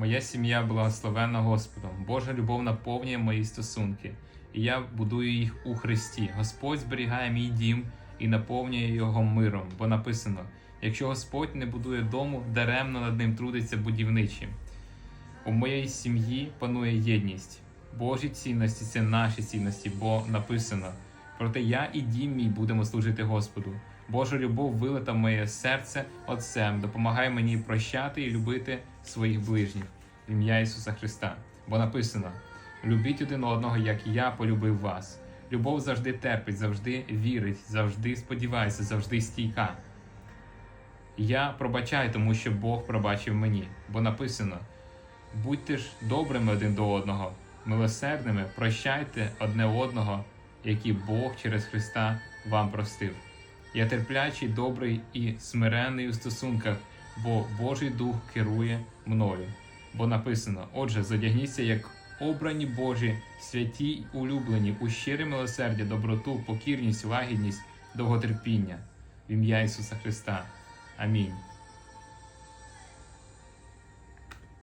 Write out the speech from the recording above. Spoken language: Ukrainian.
Моя сім'я благословенна Господом. Божа любов наповнює мої стосунки, і я будую їх у Христі. Господь зберігає мій дім і наповнює його миром, бо написано: якщо Господь не будує дому, даремно над ним трудиться будівничі. У моїй сім'ї панує єдність. Божі цінності це наші цінності, бо написано: проте я і дім мій будемо служити Господу. Божа любов вилита моє серце Отцем, допомагає мені прощати і любити своїх ближніх в ім'я Ісуса Христа. Бо написано: любіть один одного, як я полюбив вас. Любов завжди терпить, завжди вірить, завжди сподівається, завжди стійка. Я пробачаю, тому що Бог пробачив мені, бо написано: будьте ж добрими один до одного, милосердними, прощайте одне одного, які Бог через Христа вам простив. Я терплячий, добрий і смиренний у стосунках, бо Божий Дух керує мною. Бо написано: Отже, зодягніться як обрані Божі, святі й улюблені, у щире милосердя, доброту, покірність, лагідність, довготерпіння в ім'я Ісуса Христа. Амінь.